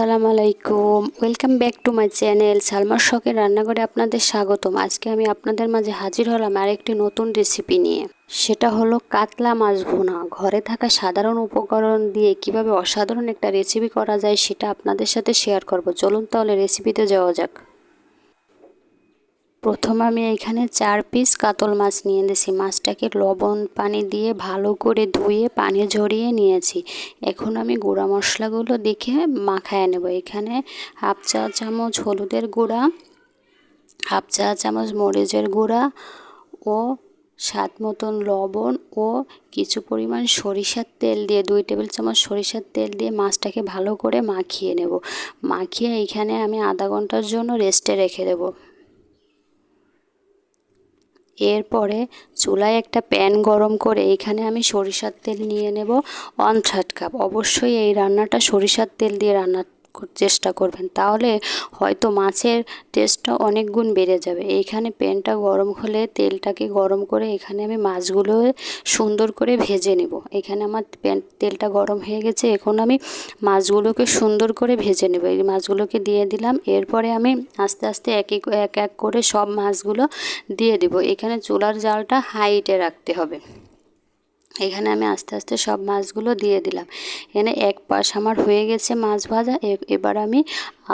আসসালামু আলাইকুম। Welcome back to my channel সালমার শখের রান্নাঘরে আপনাদের স্বাগতম। আজকে আমি আপনাদের মাঝে হাজির হলাম আরেকটি নতুন রেসিপি নিয়ে। সেটা হলো কাতলা মাছ ভুনা। ঘরে থাকা সাধারণ উপকরণ দিয়ে কীভাবে অসাধারণ একটা রেসিপি করা যায় সেটা আপনাদের সাথে শেয়ার করব। চলুন তাহলে রেসিপিতে যাওয়া যাক। প্রথম আমি এখানে চার পিস কাতল মাছ নিয়ে নিয়েছি মাছটাকে লবণ পানি দিয়ে ভালো করে ধুয়ে, পানি ঝরিয়ে নিয়েছি। এখন আমি গুঁড়া মশলাগুলো দেখে মাখায় নেব। এখানে হাফ চা চামচ হলুদের গুঁড়া, হাফ চা চামচ মরিচের গুঁড়া ও স্বাদ মতন লবণ ও কিছু পরিমাণ সরিষার তেল দিয়ে, দুই টেবিল চামচ সরিষার তেল দিয়ে মাছটাকে ভালো করে মাখিয়ে নেব। মাখিয়ে এখানে আমি আধা ঘণ্টার জন্য রেস্টে রেখে দেবো। এরপরে চুলায় একটা প্যান গরম করে এখানে আমি সরিষার তেল নিয়ে নেব। One third cup. অবশ্যই এই রান্নাটা সরিষার তেল দিয়ে রান্না চেষ্টা করবেন। তাহলে হয়তো মাছের টেস্টটা অনেক গুণ বেড়ে যাবে। এইখানে প্যানটা গরম হলে তেলটাকে গরম করে এখানে আমি মাছগুলো সুন্দর করে ভেজে নেব। এখানে আমার প্যান, তেলটা গরম হয়ে গেছে, এখন আমি মাছগুলোকে সুন্দর করে ভেজে নেব। এই মাছগুলোকে দিয়ে দিলাম, এরপরে আমি আস্তে আস্তে এক এক এক করে সব মাছগুলো দিয়ে দেব। এখানে চুলার জালটা হাইটে রাখতে হবে। এখানে আমি আস্তে আস্তে সব মাছগুলো দিয়ে দিলাম। এখানে এক পাশ আমার হয়ে গেছে মাছ ভাজা এবার আমি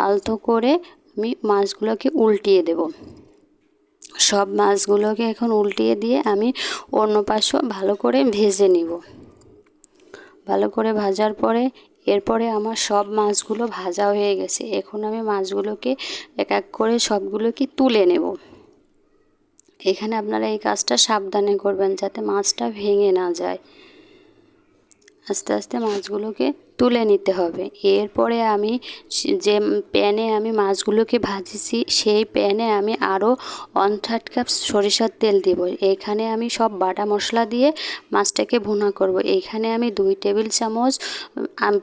আলতো করে আমি মাছগুলোকে উল্টিয়ে দেব। সব মাছগুলোকে এখন উল্টিয়ে দিয়ে আমি অন্য পাশও ভালো করে ভেজে নিব। ভালো করে ভাজার পরে, এরপরে আমার সব মাছগুলো ভাজা হয়ে গেছে। এখন আমি মাছগুলোকে এক এক করে সবগুলোকে তুলে নেব। এখানে আপনারা এই কাজটা সাবধানে করবেন যাতে মাছটা ভেঙে না যায়। আস্তে আস্তে মাছগুলোকে তুলে নিতে হবে। এরপরে আমি যে প্যানে আমি মাছগুলোকে ভাজেছি, সেই প্যানে আমি আরও ওয়ান থার্ড কাপ সরিষার তেল দেব। এখানে আমি সব বাটা মশলা দিয়ে মাছটাকে ভুনা করব। এখানে আমি দুই টেবিল চামচ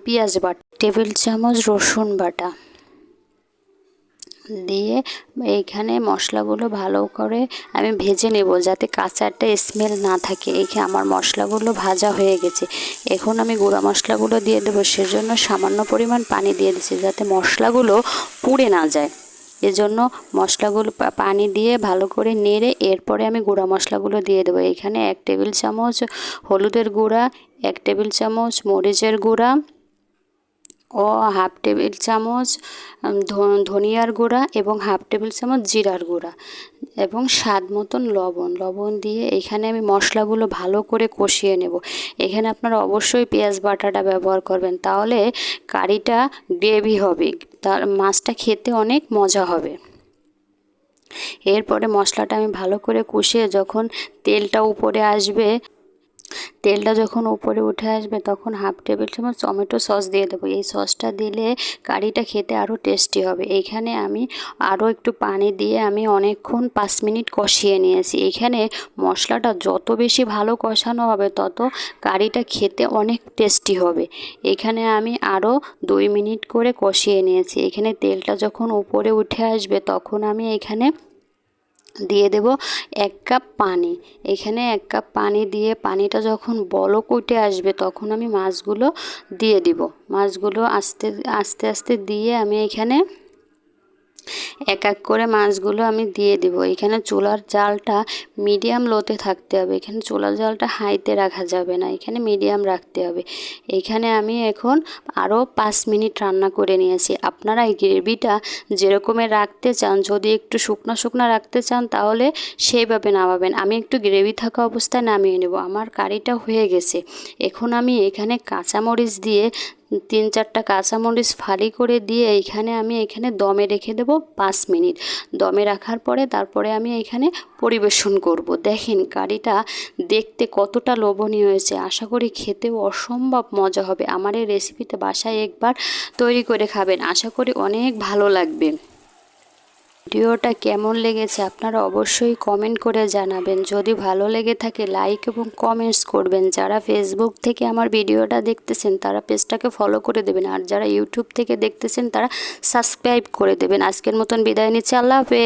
পেঁয়াজ বাটা, টেবিল চামচ রসুন বাটা। দিয়ে এইখানে মশলাগুলো ভালো করে আমি ভেজে নেব যাতে কাঁচা একটা স্মেল না থাকে। এইখানে আমার মশলাগুলো ভাজা হয়ে গেছে। এখন আমি গুঁড়া মশলাগুলো দিয়ে দেবো। সেজন্য সামান্য পরিমাণ পানি দিয়ে দিচ্ছি যাতে মশলাগুলো পুড়ে না যায়। এজন্য মশলাগুলো পানি দিয়ে ভালো করে নেড়ে এরপরে আমি গুঁড়া মশলাগুলো দিয়ে দেবো। এখানে এক টেবিল চামচ হলুদের গুঁড়া, এক টেবিল চামচ মরিচের গুঁড়া ও হাফ টেবিল চামচ ধনিয়ার গুঁড়া এবং হাফ টেবিল চামচ জিরার গুঁড়া এবং স্বাদ মতন লবণ। লবণ দিয়ে এখানে আমি মশলাগুলো ভালো করে কষিয়ে নেব। এখানে আপনারা অবশ্যই পেঁয়াজ বাটাটা ব্যবহার করবেন, তাহলে কারিটা গ্রেভি হবে, তার মাছটা খেতে অনেক মজা হবে। এরপরে মশলাটা আমি ভালো করে কষিয়ে যখন তেলটা উপরে আসবে তেলটা যখন উপরে উঠে আসবে তখন হাফ টেবিল চামচ টমেটো সস দিয়ে দেবো। এই সসটা দিলে কারিটা খেতে আরও টেস্টি হবে। এইখানে আমি আরও একটু পানি দিয়ে আমি অনেকক্ষণ পাঁচ মিনিট কষিয়ে নিয়েছি। এখানে মশলাটা যত বেশি ভালো কষানো হবে তত কারিটা খেতে অনেক টেস্টি হবে। এখানে আমি আরও দুই মিনিট করে কষিয়ে নিয়েছি। এখানে তেলটা যখন উপরে উঠে আসবে তখন আমি এখানে দিয়ে দেব এক কাপ পানি। এখানে এক কাপ পানি দিয়ে পানিটা যখন বলক উঠে আসবে তখন আমি মাছগুলো দিয়ে দিব। মাছগুলো আস্তে আস্তে আস্তে দিয়ে আমি এখানে এক এক করে মাছগুলো আমি দিয়ে দিব। এখানে চুলার জালটা মিডিয়াম লোতে থাকতে হবে। এখানে চুলার জালটা হাইতে রাখা যাবে না। এখানে মিডিয়াম রাখতে হবে। এখানে আমি এখন আরও পাঁচ মিনিট রান্না করে নিয়েছি। আপনারা এই গ্রেভিটা যেরকমের রাখতে চান, যদি একটু শুকনো শুকনো রাখতে চান, তাহলে সেইভাবে নামাবেন। আমি একটু গ্রেভি থাকা অবস্থায় নামিয়ে নেব। আমার কারিটা হয়ে গেছে। এখন আমি এখানে কাঁচামরিচ দিয়ে তিন চারটা কাঁচামরিচ ফালি করে দিয়ে এইখানে আমি এখানে দমে রেখে দেব পাঁচ মিনিট। দমে রাখার পরে তারপরে আমি এখানে পরিবেশন করব। দেখেন কারিটা দেখতে কতটা লোভনীয় হয়েছে। আশা করি খেতেও অসম্ভব মজা হবে। আমার এই রেসিপিতে বাসায় একবার তৈরি করে খাবেন। আশা করি অনেক ভালো লাগবে। ভিডিওটা কেমন লেগেছে আপনারা অবশ্যই কমেন্ট করে জানাবেন। যদি ভালো লেগে থাকে লাইক এবং কমেন্টস করবেন। যারা ফেসবুক থেকে আমার ভিডিওটা দেখতেছেন, তারা পেজটাকে ফলো করে দেবেন। আর যারা ইউটিউব থেকে দেখতেছেন, তারা সাবস্ক্রাইব করে দেবেন। আজকের মতন বিদায় নিচ্ছে। আল্লাহ হাফেজ।